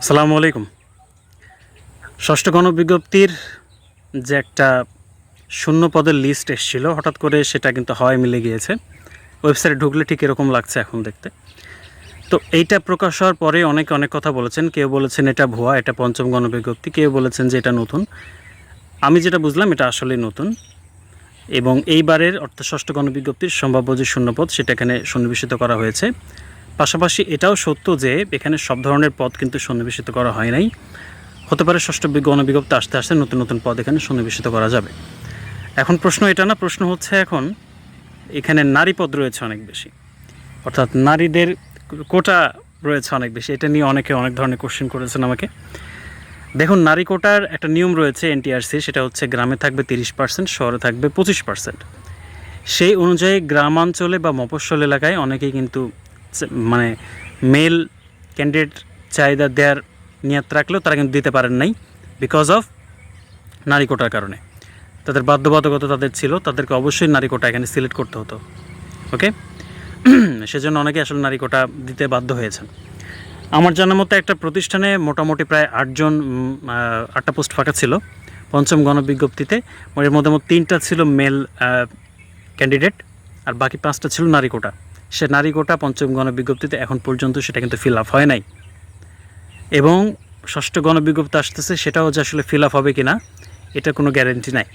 আসসালামু আলাইকুম। ষষ্ঠ গণবিজ্ঞপ্তির যে একটা শূন্য পদের লিস্ট এসেছিল, হঠাৎ করে সেটা কিন্তু হাওয়ায় মিলে গিয়েছে। ওয়েবসাইটে ঢুকলে ঠিক এরকম লাগছে এখন দেখতে। তো এইটা প্রকাশ হওয়ার পরে অনেকে অনেক কথা বলেছেন। কেউ বলেছেন এটা ভুয়া, এটা পঞ্চম গণবিজ্ঞপ্তি, কেউ বলেছেন যে এটা নতুন। আমি যেটা বুঝলাম, এটা আসলেই নতুন। এবং এইবারের অর্থাৎ ষষ্ঠ গণবিজ্ঞপ্তির সম্ভাব্য যে শূন্যপদ সেটা এখানে সন্নিবেশিত করা হয়েছে। পাশাপাশি এটাও সত্য যে এখানে সব ধরনের পদ কিন্তু সন্নিবেশিত করা হয় নাই। হতে পারে ষষ্ঠ গণবিজ্ঞপ্তি আসতে আসতে নতুন নতুন পদ এখানে সন্নিবেশিত করা যাবে। এখন প্রশ্ন এটা না, প্রশ্ন হচ্ছে এখন এখানে নারী পদ রয়েছে অনেক বেশি। অর্থাৎ নারীদের কোটা রয়েছে অনেক বেশি। এটা নিয়ে অনেকে অনেক ধরনের কোশ্চেন করেছেন আমাকে। দেখুন, নারী কোটার একটা নিয়ম রয়েছে এনটিআরসি সেটা হচ্ছে গ্রামে থাকবে তিরিশ পার্সেন্ট শহরে থাকবে পঁচিশ পার্সেন্ট সেই অনুযায়ী গ্রামাঞ্চলে বা মফস্বল এলাকায় অনেকেই কিন্তু মানে মেল ক্যান্ডিডেট চাহিদা দেওয়ার নিয়াত রাখলেও তারা কিন্তু দিতে পারেন নাই বিকজ অফ নারী কোটার কারণে। তাদের বাধ্যবাধকতা তাদের ছিল, তাদেরকে অবশ্যই নারী কোটা এখানে সিলেক্ট করতে হতো ওকে সেজন্য অনেকে আসলে নারী কোটা দিতে বাধ্য হয়েছেন। আমার জানার মতো একটা প্রতিষ্ঠানে মোটামুটি প্রায় আটজন আটটা পোস্ট ফাঁকা ছিল, পঞ্চম গণবিজ্ঞপ্তিতে, এর মধ্যে তিনটা ছিল মেল ক্যান্ডিডেট আর বাকি পাঁচটা ছিল নারী কোটা। সে নারী কোটা পঞ্চম গণবিজ্ঞপ্তিতে এখন পর্যন্ত সেটা কিন্তু ফিল আপ হয় নাই। এবং ষষ্ঠ গণবিজ্ঞপ্তি আসতেছে, সেটাও যে আসলে ফিল আপ হবে কি না এটা কোনো গ্যারেন্টি নাই।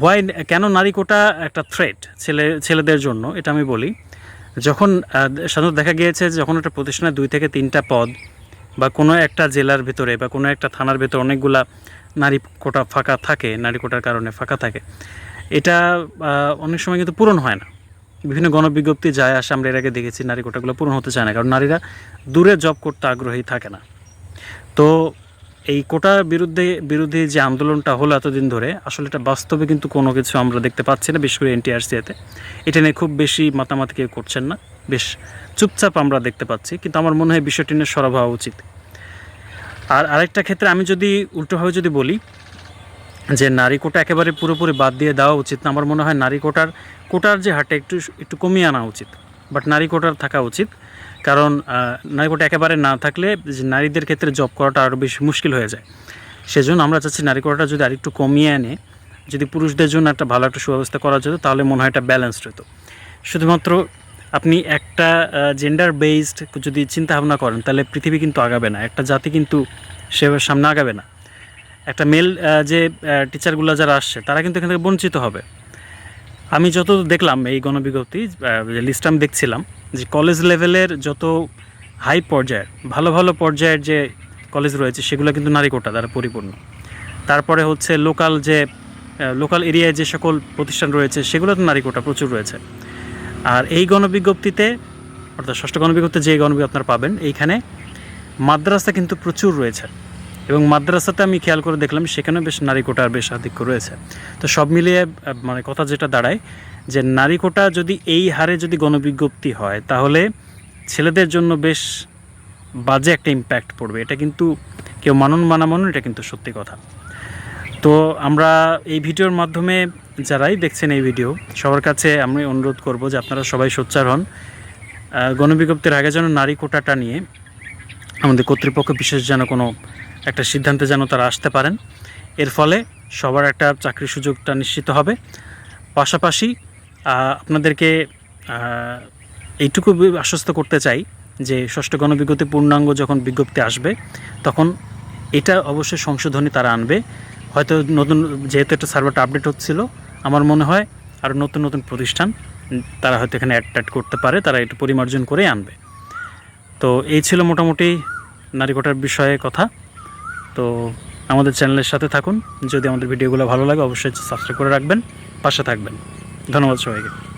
হোয়াই কেন নারী কোটা একটা থ্রেট ছেলে, ছেলেদের জন্য? এটা আমি বলি, যখন সাধারণত দেখা গিয়েছে যখন একটা প্রতিষ্ঠানে দুই থেকে তিনটা পদ বা কোনো একটা জেলার ভিতরে বা কোনো একটা থানার ভিতরে অনেকগুলা নারী কোটা ফাঁকা থাকে, নারী কোটার কারণে ফাঁকা থাকে, এটা অনেক সময় কিন্তু পূরণ হয় না। বিভিন্ন গণবিজ্ঞপ্তি যায় আসে, আমরা এর আগে দেখেছি, নারী কোটাগুলো পূরণ হতে চায় না, কারণ নারীরা দূরে জব করতে আগ্রহী থাকে না। তো এই কোটার বিরুদ্ধে, বিরোধী যে আন্দোলনটা হলো এতদিন ধরে, আসলে এটা বাস্তবে কিন্তু কোনো কিছু আমরা দেখতে পাচ্ছি না, বিশেষ করে এনটিআরসিতে এটা নিয়ে খুব বেশি মাতামাতি কেউ করছেন না, বেশ চুপচাপ আমরা দেখতে পাচ্ছি, কিন্তু আমার মনে হয় বিষয়টি নিয়ে সরব হওয়া উচিত। আর আরেকটা ক্ষেত্রে আমি যদি উল্টোভাবে যদি বলি যে নারী কোটা একেবারে পুরোপুরি বাদ দিয়ে দেওয়া উচিত না। আমার মনে হয় নারী কোটার কোটার যে হারটা একটু একটু কমিয়ে আনা উচিত। বাট নারী কোটার থাকা উচিত। কারণ নারী কোটা একেবারে না থাকলে নারীদের ক্ষেত্রে জব করাটা আরও বেশি মুশকিল হয়ে যায়। সেজন্য আমরা চাচ্ছি নারী কোটাটা যদি আরেকটু কমিয়ে আনে, যদি পুরুষদের জন্য একটা ভালো একটা সুব্যবস্থা করা যেত, তাহলে মনে হয় এটা ব্যালেন্সড হতো। শুধুমাত্র আপনি একটা জেন্ডার বেসড যদি চিন্তা ভাবনা করেন, তাহলে পৃথিবী কিন্তু আগাবে না। একটা জাতি কিন্তু সেভাবে সামনে আগাবে না। একটা মেল যে টিচারগুলো যারা আসছে, তারা কিন্তু এখান থেকে বঞ্চিত হবে। আমি যত দেখলাম এই গণবিজ্ঞপ্তি যে লিস্ট আমি দেখছিলাম, যে কলেজ লেভেলের যত হাই পর্যায়ের, ভালো ভালো পর্যায়ের যে কলেজ রয়েছে, সেগুলো কিন্তু নারী কোটা দ্বারা পরিপূর্ণ। তারপরে হচ্ছে লোকাল যে লোকাল এরিয়ায় যে সকল প্রতিষ্ঠান রয়েছে, সেগুলোতে নারী কোটা প্রচুর রয়েছে। আর এই গণবিজ্ঞপ্তিতে, অর্থাৎ ষষ্ঠ গণবিজ্ঞপ্তি যে গণবিজ্ঞপ্তি আপনারা পাবেন, এইখানে মাদ্রাসা কিন্তু প্রচুর রয়েছে। এবং মাদ্রাসাতে আমি খেয়াল করে দেখলাম সেখানে বেশ নারী কোটার বেশ আধিক্য রয়েছে। তো সব মিলিয়ে মানে কথা যেটা দাঁড়ায়, যে নারী কোটা যদি এই হারে যদি গণবিজ্ঞপ্তি হয়, তাহলে ছেলেদের জন্য বেশ বাজে একটা ইম্প্যাক্ট পড়বে। এটা কিন্তু কেউ মানন মানা মানুন, এটা কিন্তু সত্যি কথা। তো আমরা এই ভিডিওর মাধ্যমে যারাই দেখছেন এই ভিডিও, সবার কাছে আমি অনুরোধ করব যে আপনারা সবাই সোচ্চার হন। গণবিজ্ঞপ্তির আগে যেন নারী কোটাটা নিয়ে আমাদের কর্তৃপক্ষ বিশেষ যেন কোনো একটা সিদ্ধান্তে যেন তারা আসতে পারেন। এর ফলে সবার একটা চাকরির সুযোগটা নিশ্চিত হবে। পাশাপাশি আপনাদেরকে এইটুকু আশ্বস্ত করতে চাই যে ষষ্ঠ গণবিজ্ঞপ্তি পূর্ণাঙ্গ যখন বিজ্ঞপ্তি আসবে, তখন এটা অবশ্যই সংশোধনী তারা আনবে। হয়তো নতুন, যেহেতু একটা সার্ভারটা আপডেট হচ্ছিল, আমার মনে হয় আরও নতুন নতুন প্রতিষ্ঠান, তারা হয়তো এখানে অ্যাড করতে পারে, তারা একটু পরিমার্জন করে আনবে। তো এই ছিল মোটামুটি নারী কোটার বিষয়ে কথা। তো আমাদের চ্যানেলের সাথে থাকুন। যদি আমাদের ভিডিওগুলো ভালো লাগে, অবশ্যই সাবস্ক্রাইব করে রাখবেন। পাশে থাকবেন। ধন্যবাদ সবাইকে।